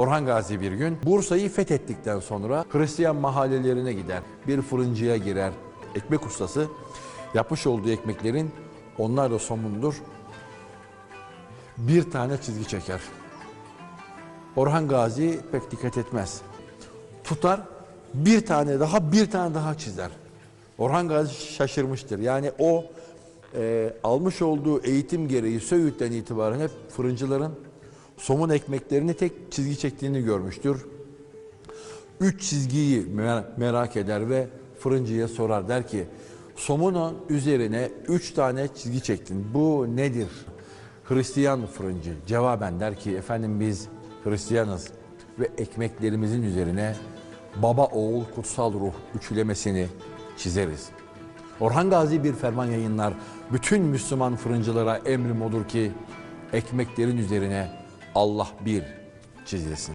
Orhan Gazi bir gün Bursa'yı fethettikten sonra Hristiyan mahallelerine gider. Bir fırıncıya girer. Ekmek ustası yapmış olduğu ekmeklerin onlar da somundur. Bir tane çizgi çeker. Orhan Gazi pek dikkat etmez. Tutar bir tane daha bir tane daha çizer. Orhan Gazi şaşırmıştır. Yani o e, almış olduğu eğitim gereği Söğüt'ten itibaren hep fırıncıların somun ekmeklerini tek çizgi çektiğini görmüştür. Üç çizgiyi mer- merak eder ve fırıncıya sorar der ki somunun üzerine üç tane çizgi çektin. Bu nedir? Hristiyan fırıncı cevaben der ki efendim biz Hristiyanız ve ekmeklerimizin üzerine baba oğul kutsal ruh üçlemesini çizeriz. Orhan Gazi bir ferman yayınlar. Bütün Müslüman fırıncılara emrim odur ki ekmeklerin üzerine Allah bir çizilsin.